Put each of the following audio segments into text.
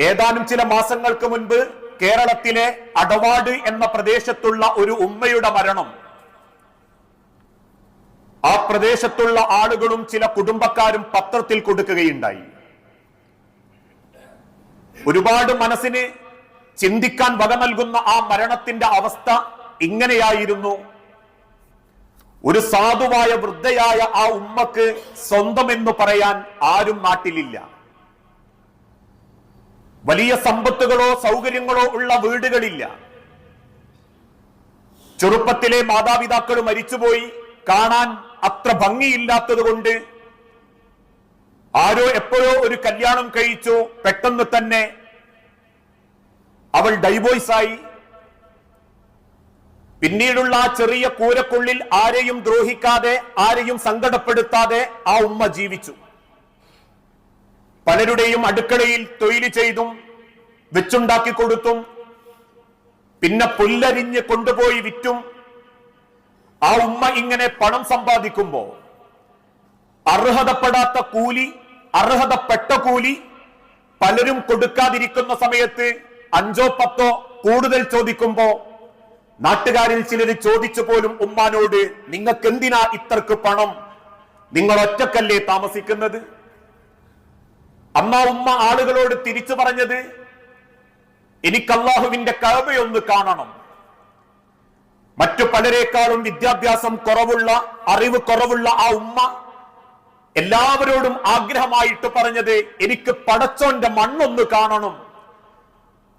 ഏതാനും ചില മാസങ്ങൾക്ക് മുൻപ് കേരളത്തിലെ അടവാട് എന്ന പ്രദേശത്തുള്ള ഒരു ഉമ്മയുടെ മരണം. ആ പ്രദേശത്തുള്ള ആളുകളും ചില കുടുംബക്കാരും പത്രത്തിൽ കൊടുക്കുകയുണ്ടായി. ഒരുപാട് മനസ്സിന് ചിന്തിക്കാൻ വക നൽകുന്ന ആ മരണത്തിന്റെ അവസ്ഥ ഇങ്ങനെയായിരുന്നു. ഒരു സാധുവായ വൃദ്ധയായ ആ ഉമ്മക്ക് സ്വന്തം എന്ന് പറയാൻ ആരും നാട്ടിലില്ല. വലിയ സമ്പത്തുകളോ സൗകര്യങ്ങളോ ഉള്ള വീടുകളില്ല. ചെറുപ്പത്തിലെ മാതാപിതാക്കൾ മരിച്ചുപോയി. കാണാൻ അത്ര ഭംഗിയില്ലാത്തതുകൊണ്ട് ആരോ എപ്പോഴോ ഒരു കല്യാണം കഴിച്ചു. പെട്ടെന്ന് തന്നെ അവൾ ഡൈവോഴ്സായി പിന്നീടുള്ള ആ ചെറിയ കൂരക്കുള്ളിൽ ആരെയും ദ്രോഹിക്കാതെ ആരെയും സങ്കടപ്പെടുത്താതെ ആ ഉമ്മ ജീവിച്ചു. പലരുടെയും അടുക്കളയിൽ തൊഴിൽ ചെയ്തും വെച്ചുണ്ടാക്കി കൊടുത്തും പിന്നെ പുല്ലരിഞ്ഞ് കൊണ്ടുപോയി വിറ്റും ആ ഉമ്മ ഇങ്ങനെ പണം സമ്പാദിക്കുമ്പോ അർഹതപ്പെടാത്ത കൂലി അർഹതപ്പെട്ട കൂലി പലരും കൊടുക്കാതിരിക്കുന്ന സമയത്ത് അഞ്ചോ പത്തോ കൂടുതൽ ചോദിക്കുമ്പോ നാട്ടുകാരിൽ ചിലർ ചോദിച്ചു പോലും ഉമ്മാനോട് നിങ്ങൾക്ക് എന്തിനാ ഇത്രക്ക് പണം? നിങ്ങൾ ഒറ്റക്കല്ലേ താമസിക്കുന്നത്? അമ്മ ഉമ്മ ആളുകളോട് തിരിച്ചു പറഞ്ഞത് എനിക്ക് അള്ളാഹുവിന്റെ കഴവയൊന്ന് കാണണം. മറ്റു പലരെക്കാളും വിദ്യാഭ്യാസം കുറവുള്ള അറിവ് കുറവുള്ള ആ ഉമ്മ എല്ലാവരോടും ആഗ്രഹമായിട്ട് പറഞ്ഞത് എനിക്ക് പടച്ചോന്റെ മണ്ണൊന്ന് കാണണം.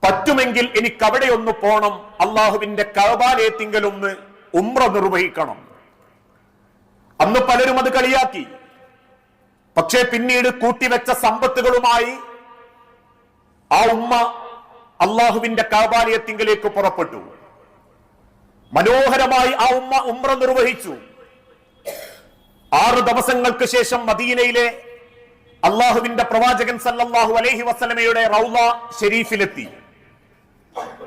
പറ്റുമെങ്കിൽ എനിക്ക് അവിടെ ഒന്ന് പോണം. അള്ളാഹുവിന്റെ കഴബാലയത്തിങ്കലൊന്ന് ഉമ്ര നിർവഹിക്കണം. അന്ന് പലരും അത് കളിയാക്കി. പക്ഷേ പിന്നീട് കൂട്ടിവെച്ച സമ്പത്തുകളുമായി ആ ഉമ്മ അള്ളാഹുവിന്റെ കാബാലയത്തിങ്കിലേക്ക് പുറപ്പെട്ടു. മനോഹരമായി ആ ഉമ്മ ഉമ്ര നിർവഹിച്ചു. ആറ് ദിവസങ്ങൾക്ക് ശേഷം മദീനയിലെ അള്ളാഹുവിന്റെ പ്രവാചകൻ സല്ലാഹു അലൈഹി വസല്ലമയുടെ റൗള ഷെരീഫിലെത്തി.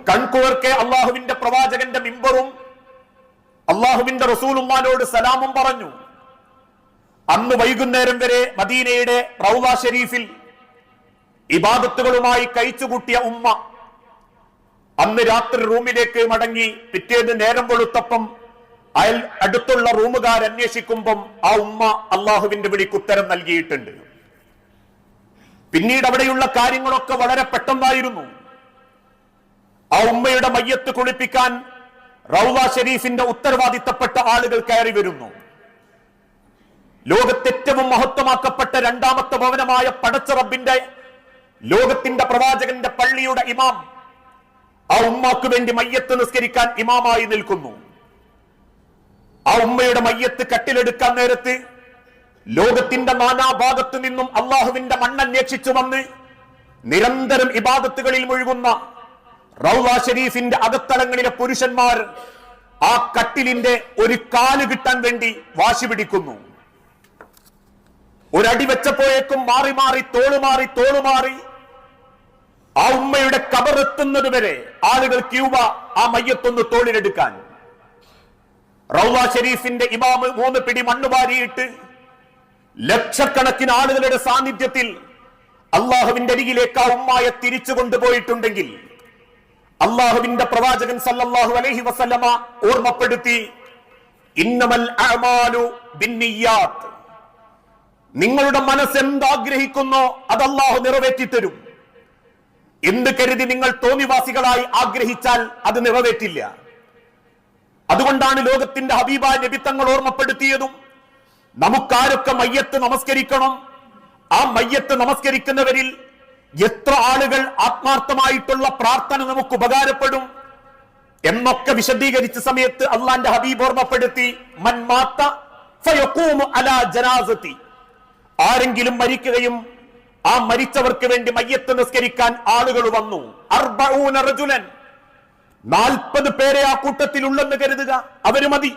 കൺകുവർക്കെ അള്ളാഹുവിന്റെ പ്രവാചകന്റെ മിമ്പറും അള്ളാഹുവിന്റെ റസൂലുമാനോട് സലാമും പറഞ്ഞു. അന്ന് വൈകുന്നേരം വരെ മദീനയുടെ റൗള ഷെരീഫിൽ ഇബാദത്തുകളുമായി കഴിച്ചുകൂട്ടിയ ഉമ്മ അന്ന് രാത്രി റൂമിലേക്ക് മടങ്ങി പിറ്റേന്ന് നേരം കൊളുത്തപ്പം അയൽ അടുത്തുള്ള റൂമുകാർ അന്വേഷിക്കുമ്പം ആ ഉമ്മ അള്ളാഹുവിന്റെ വിളിക്ക് ഉത്തരം നൽകിയിട്ടുണ്ട്. പിന്നീട് അവിടെയുള്ള കാര്യങ്ങളൊക്കെ വളരെ പെട്ടെന്നായിരുന്നു. ആ ഉമ്മയുടെ മയ്യത്ത് കുളിപ്പിക്കാൻ റൗള ഷെരീഫിന്റെ ഉത്തരവാദിത്തപ്പെട്ട ആളുകൾ കയറി വരുന്നു. ലോകത്തേറ്റവും മഹത്വമാക്കപ്പെട്ട രണ്ടാമത്തെ ഭവനമായ പടച്ചറബിന്റെ ലോകത്തിന്റെ പ്രവാചകന്റെ പള്ളിയുടെ ഇമാം ആ ഉമ്മാക്ക് വേണ്ടി മയ്യത്ത് നിസ്കരിക്കാൻ ഇമാമായി നിൽക്കുന്നു. ആ ഉമ്മയുടെ മയ്യത്ത് കട്ടിലെടുക്കാൻ നേരത്ത് ലോകത്തിന്റെ നാനാഭാഗത്തു നിന്നും അള്ളാഹുവിന്റെ മണ്ണന്വേഷിച്ചു വന്ന് നിരന്തരം ഇബാദത്തുകളിൽ മുഴുകുന്ന റൗള ഷരീഫിന്റെ അകത്തളങ്ങളിലെ പുരുഷന്മാർ ആ കട്ടിലിന്റെ ഒരു കാൽ കിട്ടാൻ വേണ്ടി വാശി പിടിക്കുന്നു. ഒരടി വെച്ചപ്പോഴേക്കും മാറി മാറി തോളുമാറി തോളുമാറി തോളു ആ ഉമ്മയുടെ കബറെത്തുന്നത് വരെ ആളുകൾ ക്യൂബ ആ മയ്യത്തൊന്ന് തോളിലെടുക്കാൻ. റൗവ ഷെരീഫിന്റെ ഇമാമ് മൂന്ന് പിടി മണ്ണ് വാരിയിട്ട് ലക്ഷക്കണക്കിന് ആളുകളുടെ സാന്നിധ്യത്തിൽ അള്ളാഹുവിന്റെ അരികിലേക്ക് ആ ഉമ്മായ തിരിച്ചു കൊണ്ടുപോയിട്ടുണ്ടെങ്കിൽ അള്ളാഹുവിന്റെ പ്രവാചകൻ സല്ലല്ലാഹു അലൈഹി വസല്ലമ ഓർമ്മപ്പെടുത്തി ഇന്നമൽ അഅമാലു ബിന്നിയ്യാത്ത് നിങ്ങളുടെ മനസ്സ് എന്താഗ്രഹിക്കുന്നോ അത് അള്ളാഹു നിറവേറ്റി തരും എന്ത് കരുതി നിങ്ങൾ തോന്നിവാസികളായി ആഗ്രഹിച്ചാൽ അത് നിറവേറ്റില്ല. അതുകൊണ്ടാണ് ലോകത്തിന്റെ ഹബീബ നബിത്തങ്ങൾ ഓർമ്മപ്പെടുത്തിയതും നമുക്കാരൊക്കെ മയ്യത്ത് നമസ്കരിക്കണം. ആ മയ്യത്ത് നമസ്കരിക്കുന്നവരിൽ എത്ര ആളുകൾ ആത്മാർത്ഥമായിട്ടുള്ള പ്രാർത്ഥന നമുക്ക് ഉപകാരപ്പെടും എന്നൊക്കെ വിശദീകരിച്ച സമയത്ത് അള്ളാന്റെ ഹബീബ് ഓർമ്മപ്പെടുത്തി മൻമാത്ത ഫയക്കൂമു അലാ ജനാസത്തി. ആരെങ്കിലും മരിക്കുകയും ആ മരിച്ചവർക്ക് വേണ്ടി മയ്യത്ത് നിസ്കരിക്കാൻ ആളുകൾ വന്നു. അർബഊന റജുലൻ. നാൽപ്പത് പേരെ ആ കൂട്ടത്തിൽ ഉള്ളെന്ന് കരുതുക. അവർ മതി.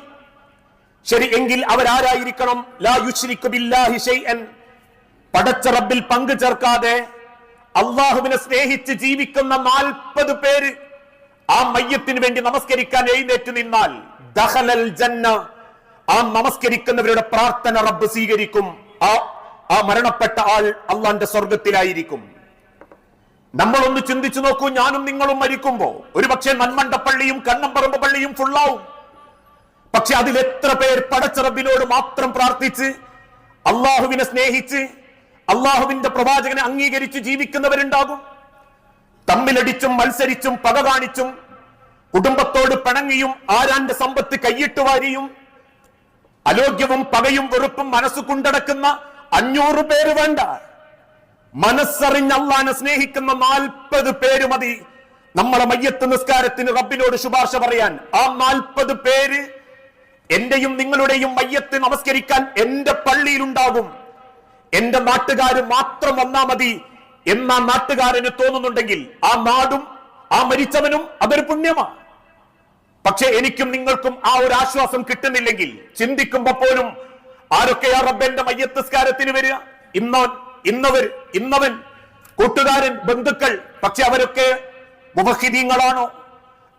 ശരി എങ്കിൽ അവരാരായിരിക്കണം? ലാ യുശ്രിക്കു ബില്ലാഹി ഷൈഅൻ. പടച്ച റബ്ബിൽ പങ്കു ചേർക്കാതെ അള്ളാഹുവിനെ സ്നേഹിച്ച് ജീവിക്കുന്ന നാൽപ്പത് പേര് ആ മയ്യത്തിന് വേണ്ടി നമസ്കരിക്കാൻ എഴുന്നേറ്റ് നിന്നാൽ ദഹലൽ ജന്ന. ആ നമസ്കരിക്കുന്നവരുടെ പ്രാർത്ഥന റബ്ബ് സ്വീകരിക്കും. ആ ആ മരണപ്പെട്ട ആൾ അള്ളാന്റെ സ്വർഗത്തിലായിരിക്കും. നമ്മളൊന്ന് ചിന്തിച്ചു നോക്കൂ ഞാനും നിങ്ങളും മരിക്കുമ്പോ ഒരുപക്ഷെ നന്മണ്ടപ്പള്ളിയും കണ്ണമ്പറമ്പ് പള്ളിയും ഫുള്ളാവും പക്ഷെ അതിൽ എത്ര പേർ പടച്ചറബിനോട് മാത്രം പ്രാർത്ഥിച്ച് അള്ളാഹുവിനെ സ്നേഹിച്ച് അള്ളാഹുവിന്റെ പ്രവാചകനെ അംഗീകരിച്ച് ജീവിക്കുന്നവരുണ്ടാകും. തമ്മിലടിച്ചും മത്സരിച്ചും പക കാണിച്ചും കുടുംബത്തോട് പിണങ്ങിയും ആരാന്റെ സമ്പത്ത് കൈയിട്ട് വാരിയും അലോഗ്യവും പകയും വെറുപ്പും മനസ്സ് കൊണ്ടടക്കുന്ന അഞ്ഞൂറ് പേര് വേണ്ട. മനസ്സറിഞ്ഞ് അള്ളാനെ സ്നേഹിക്കുന്ന നാൽപ്പത് പേര് മതി. നമ്മളെ മയ്യത്ത് നിസ്കാരത്തിന് റബ്ബിനോട് ശുപാർശ പറയാൻ. ആ നാൽപ്പത് പേര് എന്റെയും നിങ്ങളുടെയും മയ്യത്ത് നമസ്കരിക്കാൻ എന്റെ പള്ളിയിലുണ്ടാകും. എന്റെ നാട്ടുകാര് മാത്രം വന്നാ മതി എന്ന നാട്ടുകാരന് തോന്നുന്നുണ്ടെങ്കിൽ ആ നാടും ആ മരിച്ചവനും അതൊരു പുണ്യമാണ് പക്ഷെ എനിക്കും നിങ്ങൾക്കും ആ ഒരു ആശ്വാസം കിട്ടുന്നില്ലെങ്കിൽ ചിന്തിക്കുമ്പോ പോലും ആരൊക്കെയാ റബ്ബന്റെ മയ്യത്തസ്കാരത്തിന് വരിക? ഇന്നവൻ ഇന്നവർ ഇന്നവൻ കൂട്ടുകാരൻ ബന്ധുക്കൾ പക്ഷെ അവരൊക്കെ മുബഹിദീങ്ങളാണോ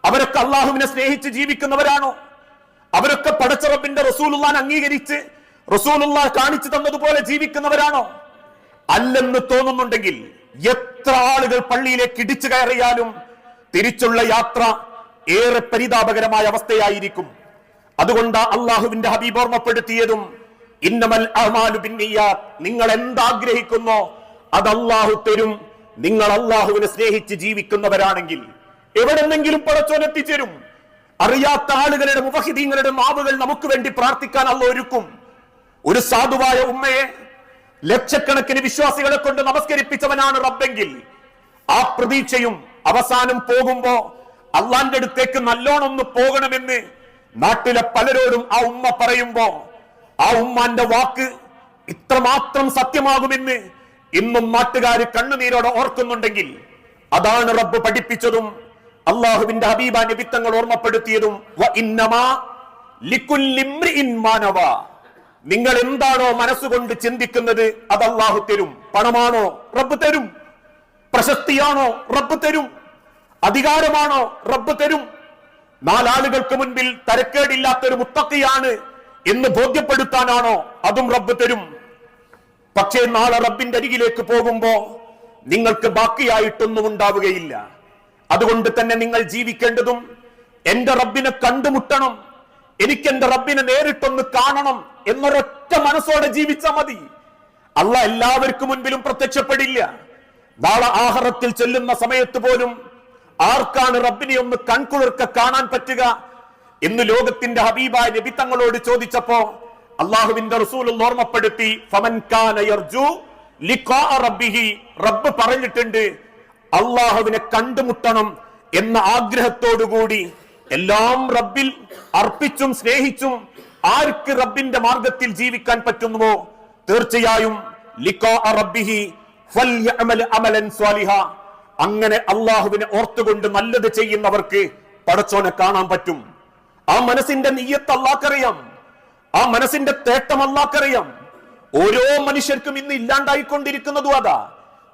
അവരൊക്കെ അള്ളാഹുവിനെ സ്നേഹിച്ച് ജീവിക്കുന്നവരാണോ? അവരൊക്കെ പടച്ച റബ്ബിന്റെ റസൂലുള്ളാൻ അംഗീകരിച്ച് റസൂലുള്ള കാണിച്ചു തന്നതുപോലെ ജീവിക്കുന്നവരാണോ? അല്ലെന്ന് തോന്നുന്നുണ്ടെങ്കിൽ എത്ര ആളുകൾ പള്ളിയിലേക്ക് ഇടിച്ചു കയറിയാലും തിരിച്ചുള്ള യാത്ര ഏറെ പരിതാപകരമായ അവസ്ഥയായിരിക്കും. അതുകൊണ്ട് അള്ളാഹുവിന്റെ ഹബീബ് ഓർമ്മപ്പെടുത്തിയതും ഇന്നമൽ നിങ്ങൾ എന്താഗ്രഹിക്കുന്നോ? അത് അള്ളാഹു തരും. നിങ്ങൾ അള്ളാഹുവിനെ സ്നേഹിച്ച് ജീവിക്കുന്നവരാണെങ്കിൽ എവിടെന്നെങ്കിലും പടച്ചോൻ അറിയാത്ത ആളുകളുടെ മുഫഹിദീങ്ങളുടെ മാവുകൾ നമുക്ക് വേണ്ടി പ്രാർത്ഥിക്കാൻ അല്ല ഒരുക്കും. ഒരു സാധുവായ ഉമ്മയെ ലക്ഷക്കണക്കിന് വിശ്വാസികളെ കൊണ്ട് നമസ്കരിപ്പിച്ചവനാണ് റബ്ബെങ്കിൽ ആ പ്രതീക്ഷയും അവസാനം പോകുമ്പോ അള്ളാന്റെ അടുത്തേക്ക് നല്ലോണം ഒന്ന് പോകണമെന്ന് നാട്ടിലെ പലരോടും ആ ഉമ്മ പറയുമ്പോ ആ ഉമ്മാന്റെ വാക്ക് ഇത്രമാത്രം സത്യമാകുമെന്ന് ഇന്നും നാട്ടുകാർ കണ്ണുനീരോടെ ഓർക്കുന്നുണ്ടെങ്കിൽ അതാണ് റബ്ബ് പഠിപ്പിച്ചതും അള്ളാഹുവിന്റെ ഹബീബ നിബിത്തങ്ങൾ ഓർമ്മപ്പെടുത്തിയതും. നിങ്ങൾ എന്താണോ മനസ്സുകൊണ്ട് ചിന്തിക്കുന്നത് അത് അള്ളാഹു തരും. പണമാണോ? റബ്ബ് തരും. പ്രശസ്തിയാണോ? റബ്ബ് തരും. അധികാരമാണോ? റബ്ബ് തരും. നാലാളുകൾക്ക് മുൻപിൽ തരക്കേടില്ലാത്തൊരു മുത്തക്കിയാണ് എന്ന് ബോധ്യപ്പെടുത്താനാണോ അതും റബ്ബ് തരും. പക്ഷേ നാളെ റബ്ബിന്റെ അരികിലേക്ക് പോകുമ്പോ നിങ്ങൾക്ക് ബാക്കിയായിട്ടൊന്നും ഉണ്ടാവുകയില്ല. അതുകൊണ്ട് തന്നെ നിങ്ങൾ ജീവിക്കേണ്ടതും എന്റെ റബ്ബിനെ കണ്ടുമുട്ടണം എനിക്ക് എന്റെ റബ്ബിനെ നേരിട്ടൊന്ന് കാണണം എന്നൊരൊറ്റ മനസ്സോടെ ജീവിച്ചാൽ മതി. അല്ല എല്ലാവർക്കും മുൻപിലും പ്രത്യക്ഷപ്പെടില്ല. നാളെ ആഹാരത്തിൽ ചെല്ലുന്ന സമയത്ത് പോലും ആർക്കാണ് റബ്ബിനെ ഒന്ന് കൺകുളിർക്ക കാണാൻ പറ്റുക? എന്ന് ലോകത്തിന്റെ ഹബീബായ നബി തങ്ങളോട് ചോദിച്ചപ്പോ അള്ളാഹുവിന്റെ റസൂൽ ഓർമ്മപ്പെടുത്തി റബ്ബ് പറഞ്ഞിട്ടുണ്ട് അള്ളാഹുവിനെ കണ്ടുമുട്ടണം എന്ന ആഗ്രഹത്തോടുകൂടി എല്ലാം റബ്ബിൽ അർപ്പിച്ചും സ്നേഹിച്ചും ആർക്ക് റബ്ബിന്റെ മാർഗത്തിൽ ജീവിക്കാൻ പറ്റുന്നുവോ? തീർച്ചയായും അങ്ങനെ അള്ളാഹുവിനെ ഓർത്തുകൊണ്ട് നല്ലത് ചെയ്യുന്നവർക്ക് പടച്ചോനെ കാണാൻ പറ്റും. ആ മനസ്സിന്റെ നീയത്ത് അള്ളാക്കറിയാം ആ മനസ്സിന്റെ തേട്ടം അള്ളാക്കറിയാം ഓരോ മനുഷ്യർക്കും ഇന്ന് ഇല്ലാണ്ടായിക്കൊണ്ടിരിക്കുന്നതും അതാ.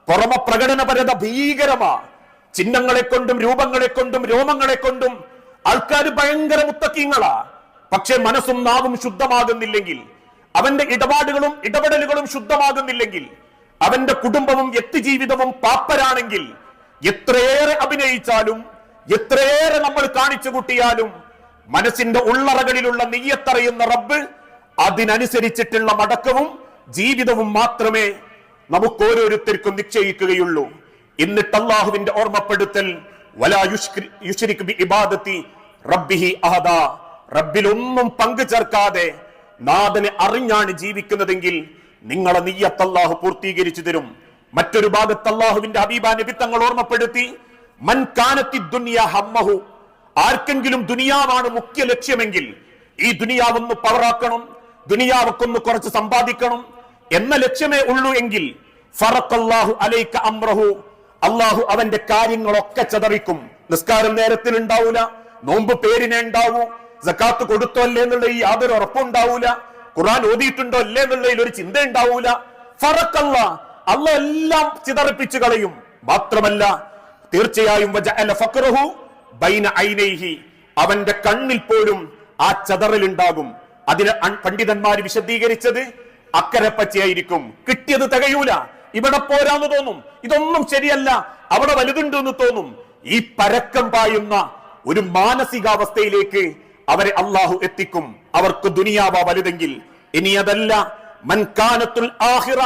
പുറമ പ്രകടനപരത ഭീകരമാ. ചിഹ്നങ്ങളെ കൊണ്ടും രൂപങ്ങളെ കൊണ്ടും രോമങ്ങളെ കൊണ്ടും ആൾക്കാർ ഭയങ്കര മുത്തക്കീങ്ങളാ. പക്ഷെ മനസ്സും നാവും ശുദ്ധമാകുന്നില്ലെങ്കിൽ അവന്റെ ഇടപാടുകളും ഇടപെടലുകളും ശുദ്ധമാകുന്നില്ലെങ്കിൽ അവന്റെ കുടുംബവും വ്യക്തിജീവിതവും പാപ്പരാണെങ്കിൽ എത്രയേറെ അഭിനയിച്ചാലും എത്രയേറെ നമ്മൾ കാണിച്ചു കൂട്ടിയാലും മനസ്സിന്റെ ഉള്ളറകളിലുള്ള നെയ്യത്തറിയുന്ന റബ്ബ് അതിനനുസരിച്ചിട്ടുള്ള മടക്കവും ജീവിതവും മാത്രമേ നമുക്ക് ഓരോരുത്തർക്കും നിശ്ചയിക്കുകയുള്ളൂ. എന്നിട്ട് അള്ളാഹുവിന്റെ ഓർമ്മപ്പെടുത്തൽ ഒന്നും പങ്കു ചേർക്കാതെ നാഥനെ അറിഞ്ഞാണ് ജീവിക്കുന്നതെങ്കിൽ നിങ്ങളെ നീയത്ത് അള്ളാഹു പൂർത്തീകരിച്ചു തരും. മറ്റൊരു ഭാഗത്ത് അള്ളാഹുവിന്റെ ഹബീബ നബി ഓർമ്മപ്പെടുത്തി മൻകാനത്തി ദുനിയ ഹമ്മഹു ആർക്കെങ്കിലും ദുനിയാവാണ് മുഖ്യ ലക്ഷ്യമെങ്കിൽ ഈ ദുനിയാവൊന്ന് പവറാക്കണം ദുനിയാവക്കൊന്ന് കുറച്ച് സമ്പാദിക്കണം എന്ന ലക്ഷ്യമേ ഉള്ളൂ എങ്കിൽ ഫറക്കല്ലാഹു അലൈക അംറഹു. അള്ളാഹു അവന്റെ കാര്യങ്ങളൊക്കെ ചതറിക്കും. നിസ്കാരം നേരത്തിൽ ഉണ്ടാവൂല നോമ്പ് പേരിനെ ഉണ്ടാവൂ സക്കാത്ത് കൊടുത്തോ അല്ലേ എന്നുള്ള ഈ യാതൊരു ഉറപ്പുണ്ടാവൂല ഖുർആൻ ഓതിയിട്ടുണ്ടോ അല്ലേ എന്നുള്ളതിൽ ഒരു ചിന്ത ഉണ്ടാവൂല. ഫറക്കല്ല അല്ല എല്ലാം ചിതറിപ്പിച്ചു കളയും. മാത്രമല്ല തീർച്ചയായും ബൈന ഐനൈഹി. അവന്റെ കണ്ണിൽ പോലും ആ ചതറലുണ്ടാകും. അതിന് പണ്ഡിതന്മാർ വിശദീകരിച്ചത് അക്കരെ പറ്റിയായിരിക്കും കിട്ടിയത് തികയൂല. ഇവിടെ പോരാന്ന് തോന്നും. ഇതൊന്നും ശരിയല്ല. അവിടെ വലുതുണ്ട് എന്ന് തോന്നും. ഈ പരക്കം പായുന്ന ഒരു മാനസികാവസ്ഥയിലേക്ക് അവരെ അള്ളാഹു എത്തിക്കും. അവർക്ക് ദുനിയാവ വലുതെങ്കിൽ. ഇനി അതല്ല. മൻകാനത്തുൽ ആഹിറ.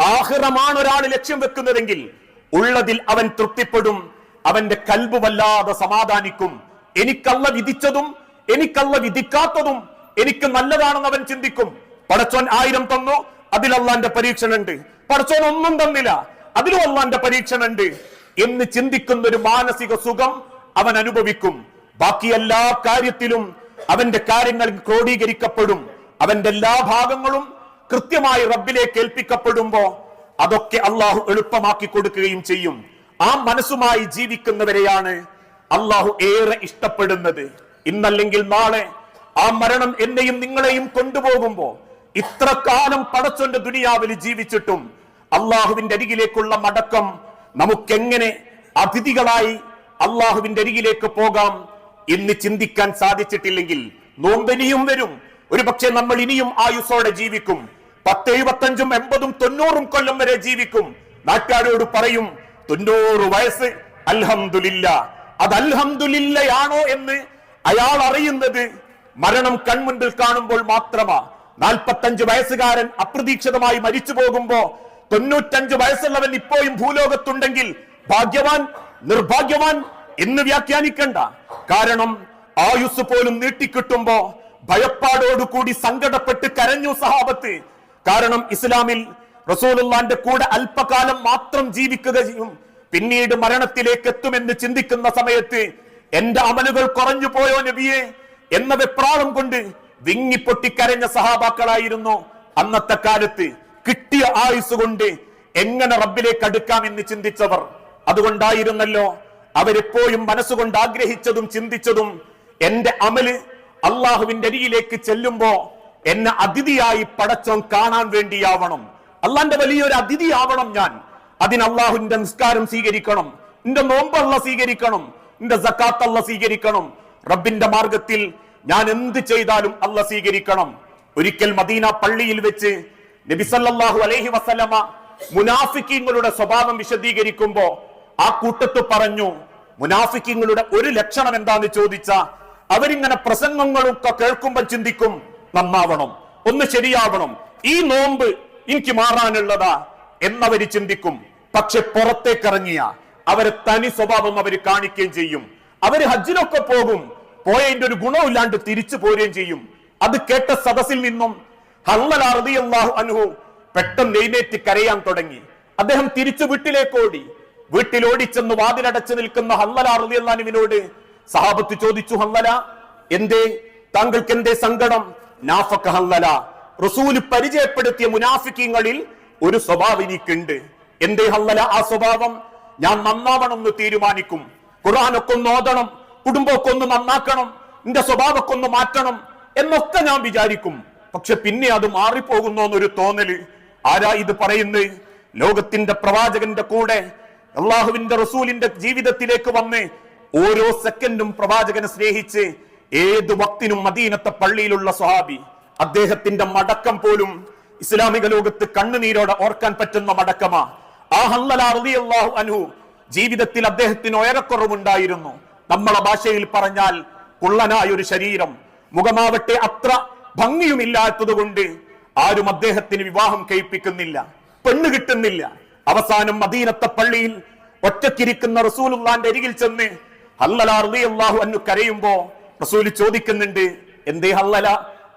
ആഹിറമാണ് ഒരാൾ ലക്ഷ്യം വെക്കുന്നതെങ്കിൽ ഉള്ളതിൽ അവൻ തൃപ്തിപ്പെടും. അവന്റെ കൽബ് വല്ലാതെ സമാധാനിക്കും. എനിക്കല്ല വിധിച്ചതും എനിക്കല്ല വിധിക്കാത്തതും എനിക്ക് നല്ലതാണെന്ന് അവൻ ചിന്തിക്കും. പടച്ചോൻ ആയിരം തന്നു അതിൽ പരീക്ഷണുണ്ട്. പടച്ചോൻ ഒന്നും തന്നില്ല അതിലും അല്ലാന്റെ പരീക്ഷണുണ്ട്. എന്ന് ചിന്തിക്കുന്ന ഒരു മാനസിക സുഖം അവൻ അനുഭവിക്കും. ബാക്കി എല്ലാ കാര്യത്തിലും അവന്റെ കാര്യങ്ങൾ ക്രോഡീകരിക്കപ്പെടും. അവന്റെ എല്ലാ ഭാഗങ്ങളും കൃത്യമായി റബ്ബിലേക്ക് ഏൽപ്പിക്കപ്പെടുമ്പോ അതൊക്കെ അള്ളാഹു എളുപ്പമാക്കി കൊടുക്കുകയും ചെയ്യും. ആ മനസ്സുമായി ജീവിക്കുന്നവരെയാണ് അള്ളാഹു ഏറെ ഇഷ്ടപ്പെടുന്നത്. ഇന്നല്ലെങ്കിൽ നാളെ ആ മരണം എന്നെയും നിങ്ങളെയും കൊണ്ടുപോകുമ്പോ ഇത്ര കാലം പടച്ചൊന്റെ ദുനിയാവിൽ ജീവിച്ചിട്ടും അള്ളാഹുവിന്റെ അരികിലേക്കുള്ള മടക്കം നമുക്കെങ്ങനെ അതിഥികളായി അള്ളാഹുവിന്റെ അരികിലേക്ക് പോകാം എന്ന് ചിന്തിക്കാൻ സാധിച്ചിട്ടില്ലെങ്കിൽ നോമ്പനിയും വരും. ഒരു പക്ഷേ നമ്മൾ ഇനിയും ആയുസോടെ ജീവിക്കും. പത്ത് എഴുപത്തഞ്ചും എൺപതും തൊണ്ണൂറും കൊല്ലം വരെ ജീവിക്കും. നാട്ടുകാരോട് പറയും തൊണ്ണൂറ് വയസ്സ് അൽഹംദുലില്ല. അത് അൽഹംദുലില്ലയാണോ എന്ന് അയാൾ അറിയുന്നത് മരണം കൺമുൻപിൽ കാണുമ്പോൾ മാത്രമാ. നാൽപ്പത്തഞ്ച് വയസ്സുകാരൻ അപ്രതീക്ഷിതമായി മരിച്ചു പോകുമ്പോ തൊണ്ണൂറ്റഞ്ച് വയസ്സുള്ളവൻ ഇപ്പോഴും ഭൂലോകത്തുണ്ടെങ്കിൽ ഭാഗ്യവാൻ നിർഭാഗ്യവാൻ എന്ന് വ്യാഖ്യാനിക്കണ്ട. കാരണം ആയുസ് പോലും നീട്ടിക്കിട്ടുമ്പോ ഭയപ്പാടോടുകൂടി സങ്കടപ്പെട്ട് കരഞ്ഞു സഹാബത്ത്. കാരണം ഇസ്ലാമിൽ റസൂലുള്ളാന്റെ കൂടെ അല്പകാലം മാത്രം ജീവിക്കുക ചെയ്യും. പിന്നീട് മരണത്തിലേക്ക് എത്തുമെന്ന് ചിന്തിക്കുന്ന സമയത്ത് എന്റെ അമലുകൾ കുറഞ്ഞു പോയോ നബിയെ? എന്ന വെപ്രാളം കൊണ്ട് വിങ്ങിപ്പൊട്ടിക്കരഞ്ഞ സഹാബാക്കളായിരുന്നു അന്നത്തെ കാലത്ത്. കിട്ടിയ ആയുസ് കൊണ്ട് എങ്ങനെ റബ്ബിലേക്ക് അടുക്കാം എന്ന് ചിന്തിച്ചവർ. അതുകൊണ്ടായിരുന്നല്ലോ അവരെപ്പോഴും മനസ്സുകൊണ്ട് ആഗ്രഹിച്ചതും ചിന്തിച്ചതും എന്റെ അമൽ അള്ളാഹുവിന്റെ അരിയിലേക്ക് ചെല്ലുമ്പോ എന്നെ അതിഥിയായി പടച്ചോൻ കാണാൻ വേണ്ടിയാവണം. അള്ളാന്റെ വലിയൊരു അതിഥി ആവണം ഞാൻ. അതിന് അള്ളാഹുന്റെ നിസ്കാരം സ്വീകരിക്കണം. എന്റെ നോമ്പ് അല്ല സ്വീകരിക്കണം. എന്റെ സക്കാത്ത് സ്വീകരിക്കണം. റബ്ബിന്റെ മാർഗത്തിൽ ഞാൻ എന്ത് ചെയ്താലും അല്ല സ്വീകരിക്കണം. ഒരിക്കൽ മദീന പള്ളിയിൽ വെച്ച് നബിസല്ലാഹു അലൈഹി വസല്ലമ മുനാഫിക്കീങ്ങളുടെ സ്വഭാവം വിശദീകരിക്കുമ്പോ ആ കൂട്ടത്ത് പറഞ്ഞു മുനാഫിക്കിങ്ങളുടെ ഒരു ലക്ഷണം എന്താന്ന് ചോദിച്ച അവരിങ്ങനെ പ്രസംഗങ്ങളൊക്കെ കേൾക്കുമ്പോൾ ചിന്തിക്കും നന്നാവണം ഒന്ന് ശരിയാവണം. ഈ നോമ്പ് എനിക്ക് മാറാനുള്ളതാ എന്നവർ ചിന്തിക്കും. പക്ഷെ പുറത്തേക്കിറങ്ങിയ അവരെ തനി സ്വഭാവം അവർ കാണിക്കുകയും ചെയ്യും. അവർ ഹജ്ജിനൊക്കെ പോകും. പോയതിന്റെ ഒരു ഗുണമില്ലാണ്ട് തിരിച്ചു പോരുകയും ചെയ്യും. അത് കേട്ട സദസ്സിൽ നിന്നും ഹല്ലൽ അനുഹു പെട്ടെന്ന് എഴുന്നേറ്റ് കരയാൻ തുടങ്ങി. അദ്ദേഹം തിരിച്ചു വീട്ടിലേക്ക് ഓടി. വീട്ടിൽ ഓടിച്ചെന്ന് വാതിലടച്ചു നിൽക്കുന്ന ഹല്ലല അറുതിയല്ലാനുവിനോട് സഹാബത്ത് ചോദിച്ചു ഹല്ലല എന്തേ? താങ്കൾക്ക് എന്തേ സങ്കടം? നാഫക്ക ഹല്ലല റസൂൽ പരിചയപ്പെടുത്തിയ മുനാഫിക്കങ്ങളിൽ ഒരു സ്വഭാവം എനിക്കുണ്ട്. എന്തേ ഹല്ലല ആ സ്വഭാവം? ഞാൻ നന്നാവണം എന്ന് തീരുമാനിക്കും. ഖുർആാനൊക്കെ ഒന്ന് ഓതണം കുടുംബമൊക്കെ ഒന്ന് നന്നാക്കണം എന്റെ സ്വഭാവമൊക്കെ ഒന്ന് മാറ്റണം എന്നൊക്കെ ഞാൻ വിചാരിക്കും. പക്ഷെ പിന്നെ അത് മാറിപ്പോകുന്നു എന്നൊരു തോന്നൽ. ആരാ ഇത് പറയുന്നത്? ലോകത്തിന്റെ പ്രവാചകന്റെ കൂടെ അള്ളാഹുവിന്റെ റസൂലിന്റെ ജീവിതത്തിലേക്ക് വന്ന് ഓരോ സെക്കൻഡും പ്രവാചകനെ സ്നേഹിച്ച് ഏത് വക്തിനും മദീനത്തെ പള്ളിയിലുള്ള സ്വഹാബി അദ്ദേഹത്തിന്റെ മടക്കം പോലും ഇസ്ലാമിക ലോകത്ത് കണ്ണുനീരോടെ ഓർക്കാൻ പറ്റുന്ന മടക്കമാ. അൻഹു ജീവിതത്തിൽ അദ്ദേഹത്തിന് ഉയരക്കുറവുണ്ടായിരുന്നു നമ്മളെ ഭാഷയിൽ പറഞ്ഞാൽ കുള്ളനായ ഒരു ശരീരം മുഖമാവട്ടെ അത്ര ഭംഗിയുമില്ലാത്തത് കൊണ്ട് ആരും അദ്ദേഹത്തിന് വിവാഹം കഴിപ്പിക്കുന്നില്ല പെണ്ണ് കിട്ടുന്നില്ല. അവസാനം മദീനത്തെ പള്ളിയിൽ ഒറ്റക്കിരിക്കുന്ന റസൂലുള്ളാന്റെ അരികിൽ ചെന്ന് ഹല്ലല റളിയല്ലാഹു അൻഹു കരയുമ്പോ റസൂൽ ചോദിക്കുന്നുണ്ട് എന്തേ ഹല്ലല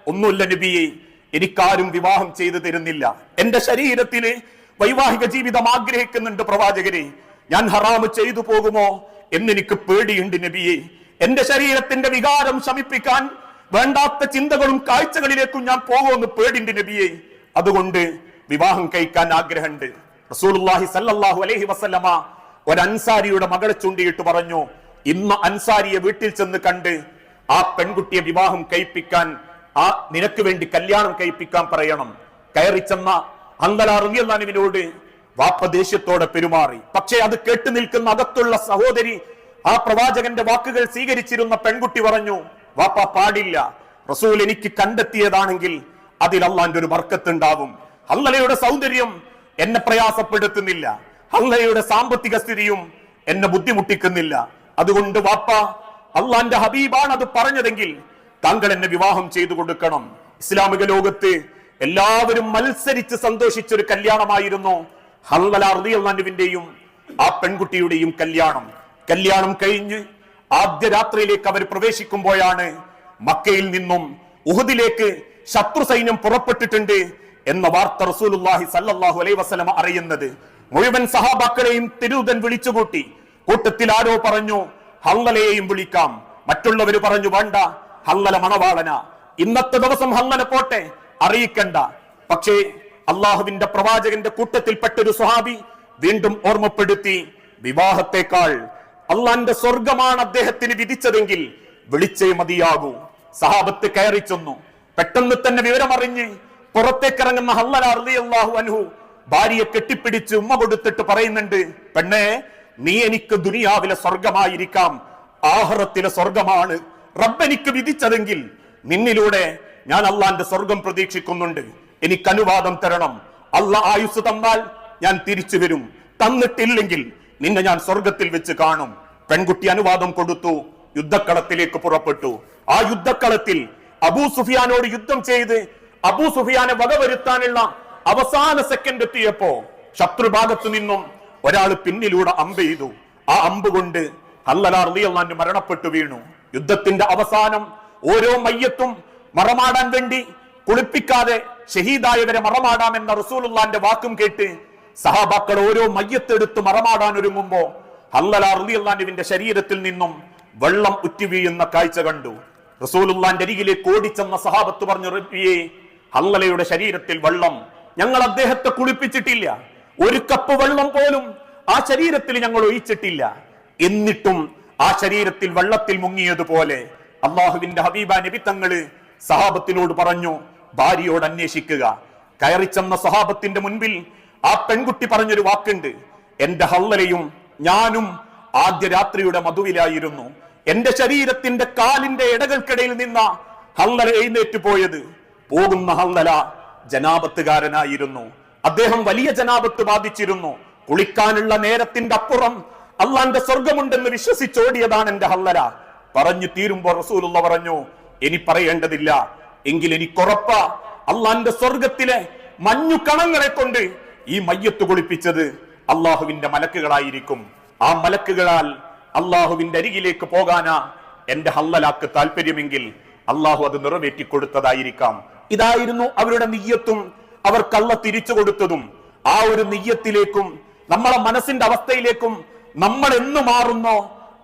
ഒന്നുമില്ല നബിയെ എനിക്കാരും വിവാഹം ചെയ്തു തരുന്നില്ല. എന്റെ ശരീരത്തിന് വൈവാഹിക ജീവിതം ആഗ്രഹിക്കുന്നുണ്ട് പ്രവാചകരെ. ഞാൻ ഹറാമ് ചെയ്തു പോകുമോ എന്നെനിക്ക് പേടിയുണ്ട് നബിയെ. എന്റെ ശരീരത്തിന്റെ വികാരം ശമിപ്പിക്കാൻ വേണ്ടാത്ത ചിന്തകളും കാഴ്ചകളിലേക്കും ഞാൻ പോകുമെന്ന് പേടിണ്ട് നബിയെ. അതുകൊണ്ട് വിവാഹം കഴിക്കാൻ ആഗ്രഹമുണ്ട്. റസൂലുള്ളാഹി സല്ലല്ലാഹു അലൈഹി വസല്ലമ ഒരു അൻസാരിയുടെ മകളെ ചൂണ്ടിയിട്ട് പറഞ്ഞു ഇന്ന് അൻസാരിയെ വീട്ടിൽ ചെന്ന് കണ്ട് ആ പെൺകുട്ടിയെ വിവാഹം കഴിപ്പിക്കാൻ ആ നിനക്ക് വേണ്ടി കല്യാണം കഴിപ്പിക്കാൻ പറയണം. കയറിച്ചെന്ന ചെന്ന അന്തലാറിയല്ലാനുവിനോട് വാപ്പ ദേഷ്യത്തോടെ പെരുമാറി. പക്ഷേ അത് കേട്ടു നിൽക്കുന്ന അകത്തുള്ള സഹോദരി ആ പ്രവാചകന്റെ വാക്കുകൾ സ്വീകരിച്ചിരുന്ന പെൺകുട്ടി പറഞ്ഞു വാപ്പ പാടില്ല. റസൂൽ എനിക്ക് കണ്ടെത്തിയതാണെങ്കിൽ അതിൽ അള്ളാന്റെ ഒരു വർക്കത്തുണ്ടാവും അള്ളലയുടെ സൗന്ദര്യം എന്നെ പ്രയാസപ്പെടുത്തുന്നില്ല. അള്ളയുടെ സാമ്പത്തിക സ്ഥിതിയും എന്നെ ബുദ്ധിമുട്ടിക്കുന്നില്ല. അതുകൊണ്ട് വാപ്പ അള്ളാന്റെ ഹബീബാണ് അത് പറഞ്ഞതെങ്കിൽ താങ്കൾ എന്നെ വിവാഹം ചെയ്തു കൊടുക്കണം. ഇസ്ലാമിക ലോകത്ത് എല്ലാവരും മത്സരിച്ച് സന്തോഷിച്ച ഒരു കല്യാണമായിരുന്നു ഹൽവലാർദിയല്ലാൻഡുവിന്റെയും ആ പെൺകുട്ടിയുടെയും കല്യാണം. കല്യാണം കഴിഞ്ഞ് ആദ്യ രാത്രിയിലേക്ക് അവർ പ്രവേശിക്കുമ്പോഴാണ് മക്കയിൽ നിന്നും ഉഹദിലേക്ക് ശത്രു സൈന്യം പുറപ്പെട്ടിട്ടുണ്ട് എന്ന വാർത്ത റസൂലുള്ളാഹി സല്ലാഹു അലൈ വസ്ലമ അറിയുന്നത്. മുഴുവൻ സഹാബാക്കളെയും തിരുതൻ വിളിച്ചുകൂട്ടി. കൂട്ടത്തിൽ ആരോ പറഞ്ഞു ഹല്ലലയെയും വിളിക്കാം. മറ്റുള്ളവർ പറഞ്ഞു വേണ്ട ഹല്ലല മണവാളന. ഇന്നത്തെ ദിവസം ഹല്ലല പോട്ടെ അറിയിക്കണ്ട. പക്ഷേ അള്ളാഹുവിന്റെ പ്രവാചകന്റെ കൂട്ടത്തിൽപ്പെട്ടൊരു സ്വഹാബി വീണ്ടും ഓർമ്മപ്പെടുത്തി വിവാഹത്തെക്കാൾ അള്ളാന്റെ സ്വർഗമാണ് അദ്ദേഹത്തിന് വിധിച്ചതെങ്കിൽ വിളിച്ചേ മതിയാകൂ. സഹാബത്ത് കയറി ചെന്നു. പെട്ടെന്ന് തന്നെ വിവരമറിഞ്ഞ് പുറത്തേക്കിറങ്ങുന്ന ഹല്ലല അള്ളാഹു അനുഹു ഭാര്യയെ കെട്ടിപ്പിടിച്ച് ഉമ്മ കൊടുത്തിട്ട് പറയുന്നുണ്ട് പെണ്ണേ നീ എനിക്ക് ദുനിയാവിലെ സ്വർഗമായിരിക്കാം ആഹ്റത്തിലെ സ്വർഗമാണ്. റബ്ബെനിക്ക് വിധിച്ചതെങ്കിൽ നിന്നിലൂടെ ഞാൻ അള്ളാന്റെ സ്വർഗം പ്രതീക്ഷിക്കുന്നുണ്ട്. എനിക്ക് അനുവാദം തരണം. അല്ല ആയുസ് തന്നാൽ ഞാൻ തിരിച്ചു വരും. തന്നിട്ടില്ലെങ്കിൽ നിന്നെ ഞാൻ സ്വർഗത്തിൽ വെച്ച് കാണും. പെൺകുട്ടി അനുവാദം കൊടുത്തു യുദ്ധക്കളത്തിലേക്ക് പുറപ്പെട്ടു. ആ യുദ്ധക്കളത്തിൽ അബൂ സുഫിയാനോട് യുദ്ധം ചെയ്ത് അബൂ സുഫിയാനെ വകവരുത്താനുള്ള അവസാന സെക്കൻഡ് എത്തിയപ്പോ ശത്രുഭാഗത്തു നിന്നും ഒരാൾ പിന്നിലൂടെ അമ്പ് ചെയ്തു. ആ അമ്പ് കൊണ്ട് അള്ളലാർലിയല്ലാണ്ട് മരണപ്പെട്ടു വീണു. യുദ്ധത്തിന്റെ അവസാനം ഓരോ മയ്യത്തും മറമാടാൻ വേണ്ടി കുളിപ്പിക്കാതെ ഷഹീദായവരെ മറമാടാമെന്ന റസൂലുള്ളാന്റെ വാക്കും കേട്ട് സഹാബാക്കൾ ഓരോ മയ്യത്തെടുത്ത് മറമാടാൻ ഒരുങ്ങുമ്പോ അള്ളലാർലിയല്ലാണ്ടുവിന്റെ ശരീരത്തിൽ നിന്നും വെള്ളം ഉറ്റി വീഴുന്ന കാഴ്ച കണ്ടു. റസൂലുള്ളാന്റെ അരികിലേക്ക് ഓടിച്ചെന്ന സഹാബത്ത് പറഞ്ഞു റബ്ബിയെ ഹല്ലലയുടെ ശരീരത്തിൽ വെള്ളം. ഞങ്ങൾ അദ്ദേഹത്തെ കുളിപ്പിച്ചിട്ടില്ല. ഒരു കപ്പ് വെള്ളം പോലും ആ ശരീരത്തിൽ ഞങ്ങൾ ഒഴിച്ചിട്ടില്ല. എന്നിട്ടും ആ ശരീരത്തിൽ വെള്ളത്തിൽ മുങ്ങിയതുപോലെ അള്ളാഹുവിന്റെ ഹബീബ നബി സഹാബത്തിനോട് പറഞ്ഞു ഭാര്യയോട് അന്വേഷിക്കുക. കയറി ചെന്ന സഹാബത്തിന്റെ മുൻപിൽ ആ പെൺകുട്ടി പറഞ്ഞൊരു വാക്കുണ്ട്. എന്റെ ഹല്ലലയും ഞാനും ആദ്യ രാത്രിയുടെ മധുവിലായിരുന്നു. എന്റെ ശരീരത്തിന്റെ കാലിന്റെ ഇടകൾക്കിടയിൽ നിന്ന ഹല്ലല എഴുന്നേറ്റ് പോയത്. പോകുന്ന ഹല്ലല ജനാപത്തുകാരനായിരുന്നു. അദ്ദേഹം വലിയ ജനാപത്ത് ബാധിച്ചിരുന്നു. കുളിക്കാനുള്ള നേരത്തിന്റെ അപ്പുറം അള്ളാന്റെ സ്വർഗമുണ്ടെന്ന് വിശ്വസിച്ചോടിയതാണ് എന്റെ ഹല്ലല പറഞ്ഞു തീരുമ്പോ റസൂലുള്ള പറഞ്ഞു ഇനി പറയേണ്ടതില്ല. എങ്കിൽ എനിക്കുറപ്പ അള്ളാന്റെ സ്വർഗത്തിലെ മഞ്ഞു കണങ്ങളെ കൊണ്ട് ഈ മയ്യത്ത് കുളിപ്പിച്ചത് അള്ളാഹുവിന്റെ മലക്കുകളായിരിക്കും. ആ മലക്കുകളാൽ അള്ളാഹുവിന്റെ അരികിലേക്ക് പോകാനാ എന്റെ ഹല്ലലാക്ക് താല്പര്യമെങ്കിൽ അള്ളാഹു അത് നിറവേറ്റി കൊടുത്തതായിരിക്കാം ഇതായിരുന്നു അവരുടെ നെയ്യത്തും അവർ കള്ള തിരിച്ചു കൊടുത്തതും. ആ ഒരു നെയ്യത്തിലേക്കും നമ്മളെ മനസ്സിന്റെ അവസ്ഥയിലേക്കും നമ്മൾ എന്ന് മാറുന്നോ?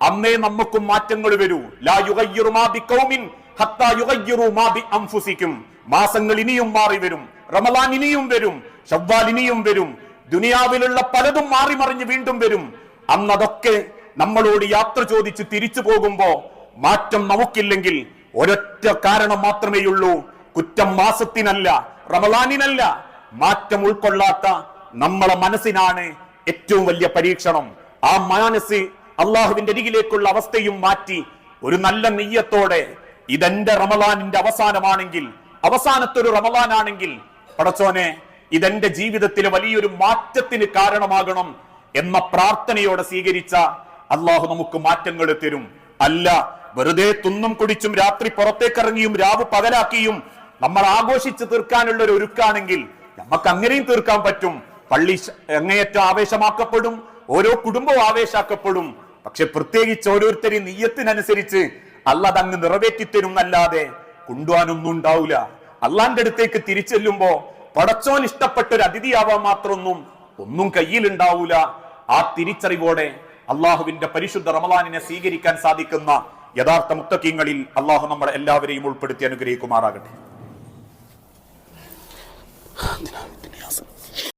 അന്നേ നമുക്കും മാറ്റങ്ങൾ വരൂ. ലാ യുഗയ്യിറു മാ ബിഖൗമിൻ ഹത്താ യുഗയ്യിറു മാ ബി അൻഫുസിക്കും മാസങ്ങൾ ഇനിയും മാറി വരും. റമലാൻ ഇനിയും വരും. ഷവ്വാൽ ഇനിയും വരും. ദുനിയാവിലുള്ള പലതും മാറി മറിഞ്ഞ് വീണ്ടും വരും. അന്നതൊക്കെ നമ്മളോട് യാത്ര ചോദിച്ച് തിരിച്ചു പോകുമ്പോ മാറ്റം നമുക്കില്ലെങ്കിൽ ഒരൊറ്റ കാരണം മാത്രമേ ഉള്ളൂ കുറ്റം മാസത്തിനല്ല റമലാനിനല്ല മാറ്റം ഉൾക്കൊള്ളാത്ത നമ്മളെ മനസ്സിനാണ് ഏറ്റവും വലിയ പരീക്ഷണം. ആ മനസ്സ് അള്ളാഹുവിന്റെ അരികിലേക്കുള്ള അവസ്ഥയും മാറ്റി ഒരു നല്ല നെയ്യത്തോടെ ഇതെന്റെ റമലാനിന്റെ അവസാനമാണെങ്കിൽ അവസാനത്തെ ഒരു റമലാനാണെങ്കിൽ പടച്ചോനെ ഇതെന്റെ ജീവിതത്തിലെ വലിയൊരു മാറ്റത്തിന് കാരണമാകണം എന്ന പ്രാർത്ഥനയോടെ സ്വീകരിച്ച അള്ളാഹു നമുക്ക് മാറ്റങ്ങൾ തരും. അല്ല വെറുതെ തുന്നും കുടിച്ചും രാത്രി പുറത്തേക്കിറങ്ങിയും രാവ് പകലാക്കിയും നമ്മൾ ആഘോഷിച്ച് തീർക്കാനുള്ള ഒരു ഒരുക്കാണെങ്കിൽ നമുക്ക് അങ്ങനെയും തീർക്കാൻ പറ്റും. പള്ളി അങ്ങേയറ്റം ആവേശമാക്കപ്പെടും. ഓരോ കുടുംബവും ആവേശാക്കപ്പെടും. പക്ഷെ പ്രത്യേകിച്ച് ഓരോരുത്തരെയും നെയ്യത്തിനനുസരിച്ച് അല്ല അങ്ങ് നിറവേറ്റി തരും എന്നല്ലാതെ കൊണ്ടുപോകാനൊന്നും ഉണ്ടാവില്ല അള്ളാന്റെ അടുത്തേക്ക് തിരിച്ചെല്ലുമ്പോ പടച്ചോൻ ഇഷ്ടപ്പെട്ട ഒരു അതിഥിയാവാൻ മാത്രമൊന്നും ഒന്നും കയ്യിലുണ്ടാവൂല. ആ തിരിച്ചറിവോടെ അള്ളാഹുവിന്റെ പരിശുദ്ധ റമലാനിനെ സ്വീകരിക്കാൻ സാധിക്കുന്ന യഥാർത്ഥ മുത്തക്കീങ്ങളിൽ അള്ളാഹു നമ്മളെ എല്ലാവരെയും ഉൾപ്പെടുത്തി അനുഗ്രഹിക്കുമാറാകട്ടെ.